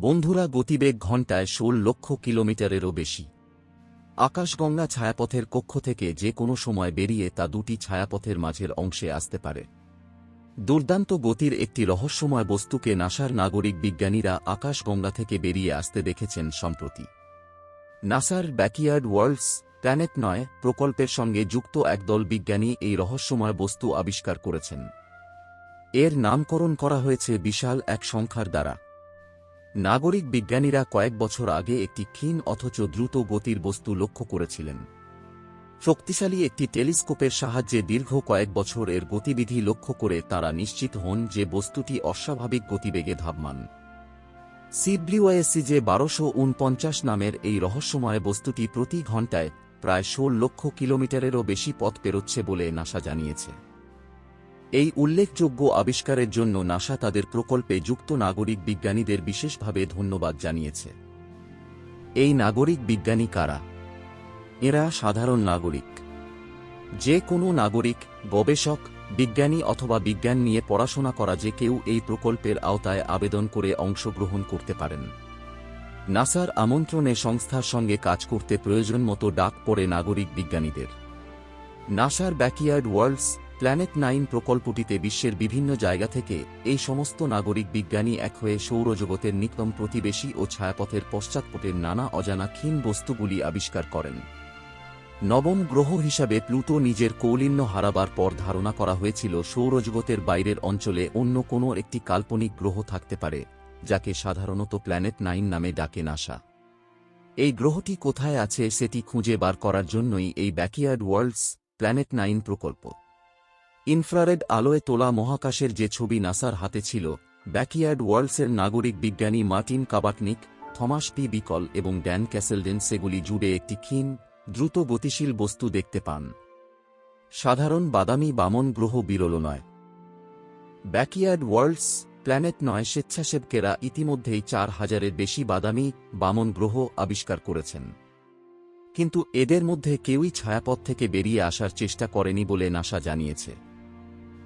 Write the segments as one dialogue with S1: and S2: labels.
S1: বন্ধুরা গতিবেগ ঘণ্টায় ষোল লক্ষ কিলোমিটারেরও বেশি। আকাশগঙ্গা ছায়াপথের কক্ষ থেকে যে কোনো সময় বেরিয়ে তা দুটি ছায়াপথের মাঝের অংশে আসতে পারে। দুর্দান্ত গতির একটি রহস্যময় বস্তুকে নাসার নাগরিক বিজ্ঞানীরা আকাশগঙ্গা থেকে বেরিয়ে আসতে দেখেছেন সম্প্রতি। নাসার ব্যাকইয়ার্ড ওয়ার্ল্ডস প্ল্যানেট নয় প্রকল্পের সঙ্গে যুক্ত একদল বিজ্ঞানী এই রহস্যময় বস্তু আবিষ্কার করেছেন। এর নামকরণ করা হয়েছে বিশাল এক সংখ্যার দ্বারা। নাগরিক বিজ্ঞানীরা কয়েক বছর আগে একটি ক্ষীণ অথচ দ্রুত গতির বস্তু লক্ষ্য করেছিলেন। শক্তিশালী একটি টেলিস্কোপের সাহায্যে দীর্ঘ কয়েক বছর এর গতিবিধি লক্ষ্য করে তারা নিশ্চিত হন যে বস্তুটি অস্বাভাবিক গতিবেগে ধাবমান। সিব্লিওএসি যে বারোশো উনপঞ্চাশ নামের এই রহস্যময় বস্তুটি প্রতি ঘণ্টায় প্রায় ষোল লক্ষ কিলোমিটারেরও বেশি পথ পেরোচ্ছে বলে নাসা জানিয়েছে। এই উল্লেখযোগ্য আবিষ্কারের জন্য নাসা তাদের প্রকল্পে যুক্ত নাগরিক বিজ্ঞানীদের বিশেষভাবে ধন্যবাদ জানিয়েছে। এই নাগরিক বিজ্ঞানী কারা? এরা সাধারণ নাগরিক। যে কোনো নাগরিক, গবেষক, বিজ্ঞানী অথবা বিজ্ঞান নিয়ে পড়াশোনা করা যে কেউ এই প্রকল্পের আওতায় আবেদন করে অংশগ্রহণ করতে পারেন। নাসার আমন্ত্রণে সংস্থার সঙ্গে কাজ করতে প্রয়োজন মতো ডাক পড়ে নাগরিক বিজ্ঞানীদের। নাসার ব্যাকইয়ার্ড ওয়ার্ল্ডস প্ল্যানেট নাইন প্রকল্পটিতে বিশ্বের বিভিন্ন জায়গা থেকে এই সমস্ত নাগরিক বিজ্ঞানী এক হয়ে সৌরজগতের নিকটম প্রতিবেশী ও ছায়াপথের পশ্চাৎপটের নানা অজানা ক্ষীণ বস্তুগুলি আবিষ্কার করেন। নবম গ্রহ হিসাবে প্লুটো নিজের কৌলিন্য হারাবার পর ধারণা করা হয়েছিল সৌরজগতের বাইরের অঞ্চলে অন্য কোনো একটি কাল্পনিক গ্রহ থাকতে পারে, যাকে সাধারণত প্ল্যানেট নাইন নামে ডাকে নাসা। এই গ্রহটি কোথায় আছে সেটি খুঁজে বার করার জন্যই এই ব্যাকইয়ার্ড ওয়ার্ল্ডস প্ল্যানেট নাইন প্রকল্প। ইনফ্রারেড আলোয় তোলা মহাকাশের যে ছবি নাসার হাতে ছিল ব্যাকিয়ার্ড ওয়ার্ল্ডসের নাগরিক বিজ্ঞানী মার্টিন কাবাটনিক থমাস পি. বিকল এবং ড্যান ক্যাসেলডেন সেগুলি জুড়ে একটি ক্ষীণ, দ্রুত গতিশীল বস্তু দেখতে পান। সাধারণ বাদামি বামন গ্রহ বিরল নয় ব্যাকইয়ার্ড ওয়ার্ল্ডস, প্ল্যানেট নয় স্বেচ্ছাসেবকেরা ইতিমধ্যেই চার হাজারের বেশি বাদামি বামন গ্রহ আবিষ্কার করেছেন। কিন্তু এদের মধ্যে কেউই ছায়াপথ থেকে বেরিয়ে আসার চেষ্টা করেনি বলে নাসা জানিয়েছে।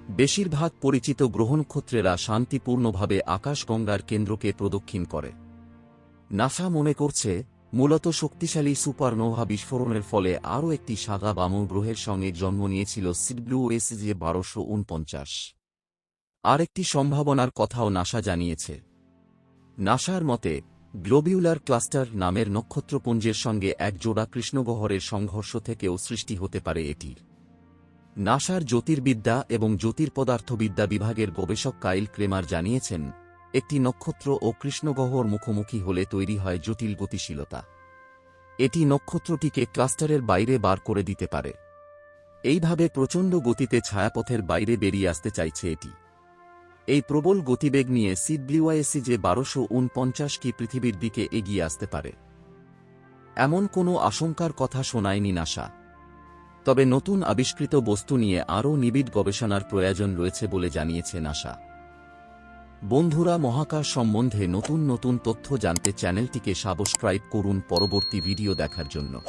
S1: বেশিরভাগ পরিচিত গ্রহণক্ষত্রেরা শান্তিপূর্ণভাবে আকাশগঙ্গার কেন্দ্রকে প্রদক্ষিণ করে। নাসা মনে করছে, মূলত শক্তিশালী সুপারনোভা বিস্ফোরণের ফলে আরও একটি সাদা বামন গ্রহের সঙ্গে জন্ম নিয়েছিল সিডব্লু এসজে বারোশো উনপঞ্চাশ। আরেকটি সম্ভাবনার কথাও নাসা জানিয়েছে। নাসার মতে, গ্লোবিউলার ক্লাস্টার নামের নক্ষত্রপুঞ্জের সঙ্গে এক জোড়া কৃষ্ণগহরের সংঘর্ষ থেকেও সৃষ্টি হতে পারে এটির। নাসার জ্যোতির্বিদ্যা এবং জ্যোতির্পদার্থবিদ্যা বিভাগের গবেষক কাইল ক্রেমার জানিয়েছেন, একটি নক্ষত্র ও কৃষ্ণগহ্বর মুখোমুখি হলে তৈরি হয় জটিল গতিশীলতা। এটি নক্ষত্রটিকে ক্লাস্টারের বাইরে বার করে দিতে পারে। এইভাবে প্রচণ্ড গতিতে ছায়াপথের বাইরে বেরিয়ে আসতে চাইছে এটি। এই প্রবল গতিবেগ নিয়ে সিডব্লিউআইএসি যে বারোশো উনপঞ্চাশ কি পৃথিবীর দিকে এগিয়ে আসতে পারে। এমন কোনো আশঙ্কার কথা শোনায়নি নাসা। তবে নতুন আবিষ্কৃত বস্তু নিয়ে আরও নিবিড় গবেষণার প্রয়োজন রয়েছে বলে জানিয়েছে নাসা। বন্ধুরা, মহাকাশ সম্বন্ধে নতুন নতুন তথ্য জানতে চ্যানেলটিকে সাবস্ক্রাইব করুন পরবর্তী ভিডিও দেখার জন্য।